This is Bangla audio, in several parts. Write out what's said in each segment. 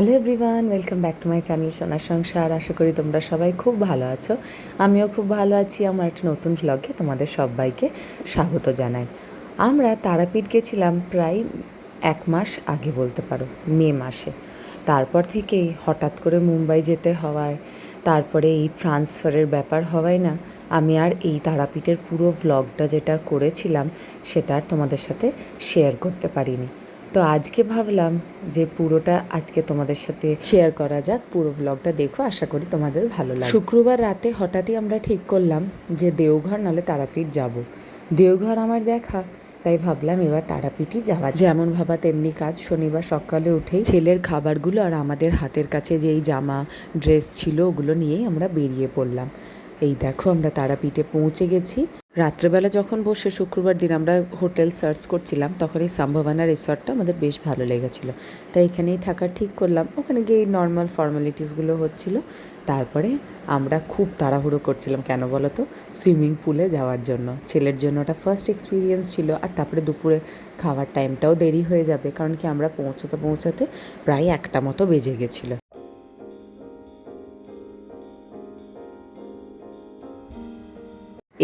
Hello everyone welcome back to my channel Sonar Sansar আশা করি তোমরা সবাই খুব ভালো আছো। আমিও খুব ভালো আছি। আমার একটা নতুন ভ্লগে তোমাদের সবাইকে স্বাগত জানাই। আমরা তারাপীঠ গেছিলাম প্রায় এক মাস আগে বলতে পারো, মে মাসে। তারপর থেকেই হঠাৎ করে মুম্বাই যেতে হওয়ায়, তারপরে এই ট্রান্সফারের ব্যাপার হওয়ায় না, আমি আর এই তারাপীঠের পুরো ভ্লগটা যেটা করেছিলাম, সেটা আর তোমাদের সাথে শেয়ার করতে পারিনি। তো আজকে ভাবলাম যে পুরোটা আজকে তোমাদের সাথে শেয়ার করা যাক, পুরো ব্লগটা দেখো, আশা করি তোমাদের ভালো লাগে শুক্রবার রাতে হঠাৎই আমরা ঠিক করলাম যে দেওঘর নালে তারাপীঠ যাব। দেওঘর আমার দেখা, তাই ভাবলাম এবার তারাপীঠই যাওয়া যেমন ভাবা তেমনি কাজ, শনিবার সকালে উঠেই ছেলের খাবারগুলো আর আমাদের হাতের কাছে যেই জামা ড্রেস ছিল, ওগুলো নিয়েই আমরা বেরিয়ে পড়লাম। এই দেখো আমরা তারাপীঠে পৌঁছে গেছি। রাত্রেবেলা যখন বসে শুক্রবার দিন আমরা হোটেল সার্চ করছিলাম তখন এই সম্ভাবনা রিসর্টটা আমাদের বেশ ভালো লেগেছিল। তাই এখানেই থাকার ঠিক করলাম। ওখানে গিয়ে নর্মাল ফর্মালিটিসগুলো হচ্ছিল। তারপরে আমরা খুব তাড়াহুড়ো করছিলাম, কেন বলো তো সুইমিং পুলে যাওয়ার জন্য। ছেলের জন্য ওটা ফার্স্ট এক্সপিরিয়েন্স ছিল, আর তারপরে দুপুরে খাওয়ার টাইমটাও দেরি হয়ে যাবে, কারণ কি আমরা পৌঁছাতে পৌঁছাতে প্রায় একটা মতো বেজে গেছিল।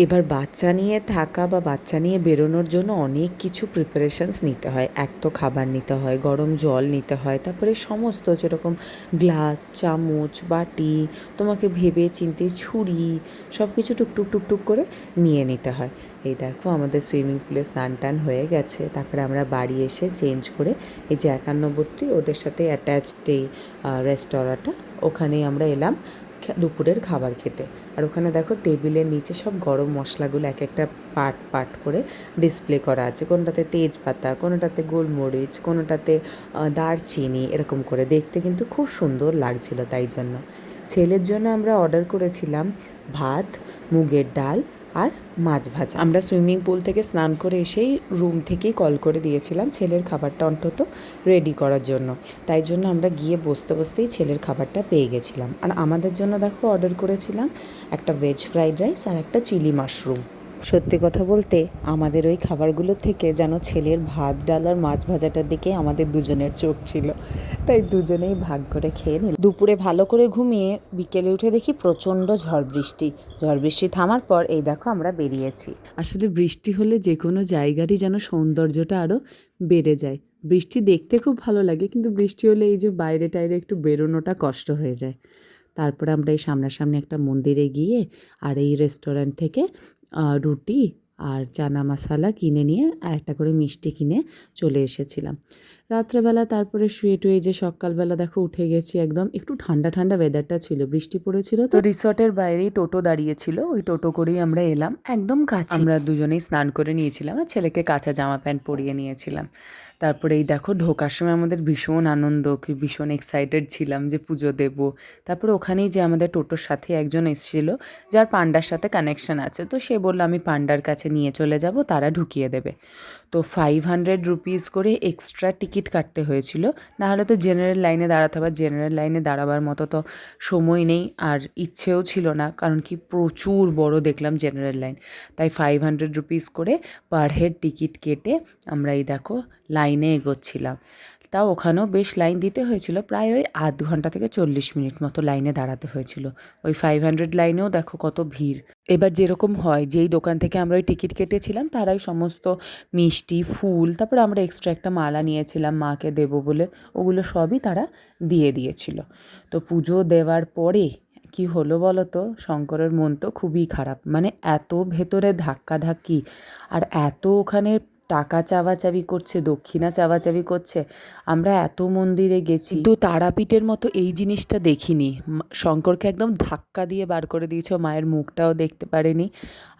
এবার বাচ্চা নিয়ে থাকা বা বাচ্চা নিয়ে বেরোনোর জন্য অনেক কিছু প্রিপারেশনস নিতে হয়। এক তো খাবার নিতে হয়, গরম জল নিতে হয়, তারপরে সমস্ত যেরকম গ্লাস চামচ, বাটি, তোমাকে ভেবে চিনতে ছুরি সব কিছু টুকটুক টুকটুক করে নিয়ে নিতে হয়। এই দেখো আমাদের সুইমিং পুলে স্নান টান হয়ে গেছে। তারপরে আমরা বাড়ি এসে চেঞ্জ করে এই যে একান্নবর্তী ওদের সাথে অ্যাটাচড এই রেস্তোরাঁটা ওখানেই আমরা এলাম। দুপুরের খাবার খেতে। আর ওখানে দেখো টেবিলের নিচে সব গরম মশলাগুলো এক একটা পার্ট পার্ট করে ডিসপ্লে করা আছে। কোনোটাতে তেজপাতা, কোনোটাতে গোলমরিচ, কোনোটাতে দারচিনি এরকম করে। দেখতে কিন্তু খুব সুন্দর লাগছিল তাই জন্য। ছেলের জন্য আমরা অর্ডার করেছিলাম ভাত, মুগের ডাল আর মাছ ভাজা। আমরা সুইমিং পুল থেকে স্নান করে এসেই রুম থেকেই কল করে দিয়েছিলাম ছেলের খাবারটা অন্তত রেডি করার জন্য। তাই জন্য আমরা গিয়ে বসতে বসতেই ছেলের খাবারটা পেয়ে গেছিলাম। আর আমাদের জন্য দেখো অর্ডার করেছিলাম একটা ভেজ ফ্রাইড রাইস আর একটা চিলি মাশরুম সত্যি কথা বলতে আমাদের ওই খাবারগুলো থেকে যেন ছেলের ভাত, ডাল আর মাছ ভাজাটার দিকে আমাদের দুজনের চোখ ছিল। তাই দুজনেই ভাগ করে খেয়ে নিল। দুপুরে ভালো করে ঘুমিয়ে বিকেলে উঠে দেখি প্রচণ্ড ঝড় বৃষ্টি। ঝড় বৃষ্টি থামার পর এই দেখো আমরা বেরিয়েছি। আসলে বৃষ্টি হলে যে কোনো জায়গারই যেন সৌন্দর্যটা আরও বেড়ে যায়। বৃষ্টি দেখতে খুব ভালো লাগে, কিন্তু বৃষ্টি হলে এই যে বাইরে টাইরে একটু বেরোনোটা কষ্ট হয়ে যায়। তারপরে আমরা এই সামনাসামনি একটা মন্দিরে গিয়ে আর এই রেস্টুরেন্ট থেকে রুটি আর চানা মশালা কিনে নিয়ে আর একটা করে মিষ্টি কিনে চলে এসেছিলাম। রাত্রেবেলা তারপরে শুয়ে টুয়ে যে সকালবেলা দেখো উঠে গেছি একদম। একটু ঠান্ডা ঠান্ডা ওয়েদারটা ছিল বৃষ্টি পড়েছিল তো। রিসর্টের বাইরেই টোটো দাঁড়িয়েছিল ওই টোটো করেই আমরা এলাম। একদম কাছে। আমরা দুজনেই স্নান করে নিয়েছিলাম আর ছেলেকে কাঁচা জামা প্যান্ট পরিয়ে নিয়েছিলাম। তারপরে এই দেখো ঢোকার সময় আমাদের ভীষণ আনন্দ কি ভীষণ এক্সাইটেড ছিলাম যে পুজো দেব। তারপরে ওখানেই যে আমাদের টোটোর সাথে একজন এসেছিল যার পান্ডার সাথে কানেকশন আছে। তো সে বলল আমি পান্ডার কাছে নিয়ে চলে যাব তারা ঢুকিয়ে দেবে। তো ফাইভ হান্ড্রেড রুপিস করে এক্সট্রা টিকিট কাটতে হয়েছিল। নাহলে তো জেনারেল লাইনে দাঁড়াতে হবে। জেনারেল লাইনে দাঁড়াবার মতো তো সময় নেই আর ইচ্ছেও ছিল না। কারণ কি প্রচুর বড় দেখলাম জেনারেল লাইন তাই ফাইভ হান্ড্রেড রুপিস করে পার হেড টিকিট কেটে আমরা এই দেখো লাইনে এগোচ্ছিলাম। তাও ওখানেও বেশ লাইন দিতে হয়েছিল, প্রায় ওই আধ ঘণ্টা থেকে চল্লিশ মিনিট মতো লাইনে দাঁড়াতে হয়েছিল। ওই ফাইভ হান্ড্রেড লাইনেও দেখো কত ভিড়। এবার যেরকম হয়, যেই দোকান থেকে আমরা ওই টিকিট কেটেছিলাম, তারাই সমস্ত মিষ্টি, ফুল, তারপরে আমরা এক্সট্রা একটা মালা নিয়েছিলাম মাকে দেবো বলে, ওগুলো সবই তারা দিয়ে দিয়েছিল। তো পুজো দেওয়ার পরে কি হলো বলো তো শঙ্করের মন তো খুবই খারাপ মানে এত ভেতরে ধাক্কা ধাক্কি আর এত ওখানে টাকা চাওয়াচাবি করছে, দক্ষিণা চাওয়াচাবি করছে, আমরা এত মন্দিরে গেছি। তো তারাপীঠের মতো এই জিনিসটা দেখিনি। শঙ্করকে একদম ধাক্কা দিয়ে বার করে দিয়েছে মায়ের মুখটাও দেখতে পারেনি।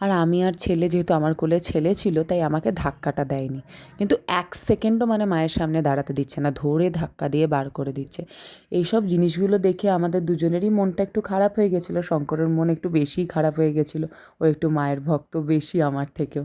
আর আমি আর ছেলে, যেহেতু আমার কোলে ছেলে ছিল, তাই আমাকে ধাক্কাটা দেয়নি। কিন্তু এক সেকেন্ডও মানে মায়ের সামনে দাঁড়াতে দিচ্ছে না, ধরে ধাক্কা দিয়ে বার করে দিচ্ছে। এইসব জিনিসগুলো দেখে আমাদের দুজনেরই মনটা একটু খারাপ হয়ে গেছিল, শঙ্করের মন একটু বেশিই খারাপ হয়ে গেছিল, ও একটু মায়ের ভক্ত বেশি আমার থেকেও।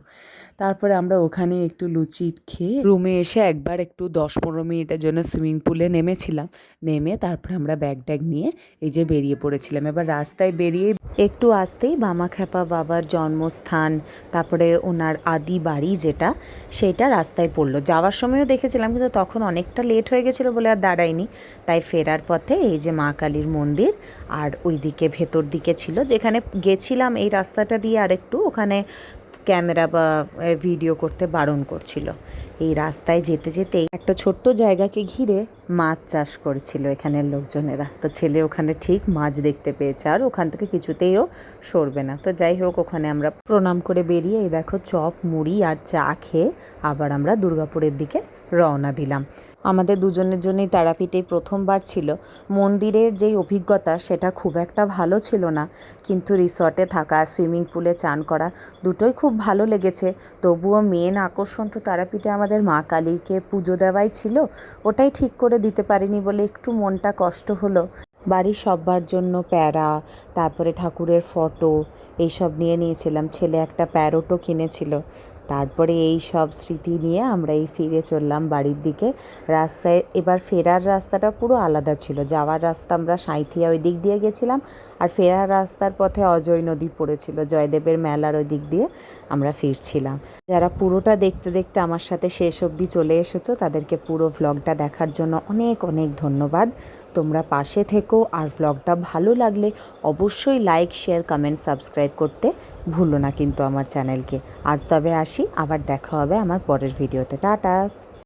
তারপরে আমরা ওখানে একটু লুচি খেয়ে রুমে এসে একবার একটু দশ পনেরো মিনিটের জন্য সুইমিং পুলে নেমেছিলাম। নেমে তারপরে আমরা ব্যাগ ট্যাগ নিয়ে এই যে বেরিয়ে পড়েছিলাম। এবার রাস্তায় বেরিয়ে একটু আসতেই বামাখ্যাপা বাবার জন্মস্থান, তারপরে ওনার আদি বাড়ি যেটা, সেটা রাস্তায় পড়ল। যাওয়ার সময়ও দেখেছিলাম, কিন্তু তখন অনেকটা লেট হয়ে গেছিল বলে আর দাঁড়াইনি তাই ফেরার পথে এই যে মা কালীর মন্দির আর ওইদিকে ভেতর দিকে ছিল, যেখানে গেছিলাম এই রাস্তাটা দিয়ে আরেকটু, ওখানে ক্যামেরা বা ভিডিও করতে বারণ করছিল। এই রাস্তায় যেতে যেতেই একটা ছোট্ট জায়গাকে ঘিরে মাছ চাষ করেছিল এখানের লোকজনেরা। তো ছেলে ওখানে ঠিক মাছ দেখতে পেয়েছে আর ওখান থেকে কিছুতেইও সরবে না। তো যাই হোক, ওখানে আমরা প্রণাম করে বেরিয়ে এই দেখো চপ, মুড়ি আর চা খেয়ে আবার আমরা দুর্গাপুরের দিকে রওনা দিলাম। আমাদের দুজনের জন্যই তারাপীঠে প্রথমবার ছিল। মন্দিরের যেই অভিজ্ঞতা, সেটা খুব একটা ভালো ছিল না। কিন্তু রিসর্টে থাকা, সুইমিং পুলে চান করা, দুটোই খুব ভালো লেগেছে। তবুও মেন আকর্ষণ তো তারাপীঠে আমাদের মা কালীকে পুজো দেওয়াই ছিল। ওটাই ঠিক করে দিতে পারিনি বলে একটু মনটা কষ্ট হলো। বাড়ির সব্বার জন্য প্যারা, তারপরে ঠাকুরের ফটো, এইসব নিয়ে নিয়েছিলাম। ছেলে একটা প্যারোটও কিনেছিল। তারপরে এই সব স্মৃতি নিয়ে আমরা এই ফিরে চললাম বাড়ির দিকে। রাস্তায় এবার ফেরার রাস্তাটা পুরো আলাদা ছিল। যাওয়ার রাস্তা আমরা সাঁইথিয়া ওই দিক দিয়ে গেছিলাম আর ফেরার রাস্তার পথে অজয় নদী পড়েছিল, জয়দেবের মেলার ওই দিক দিয়ে আমরা ফিরছিলাম। যারা পুরোটা দেখতে দেখতে আমার সাথে শেষ অবধি চলে এসেছ, তাদেরকে পুরো ভ্লগটা দেখার জন্য অনেক অনেক ধন্যবাদ। তোমরা পাশে থেকো আর ভ্লগটা ভালো লাগলে অবশ্যই লাইক শেয়ার কমেন্ট সাবস্ক্রাইব করতে ভুলো না কিন্তু আমার চ্যানেলকে। আজ তবে আসি, আবার দেখা হবে আমার পরের ভিডিওতে। টাটা।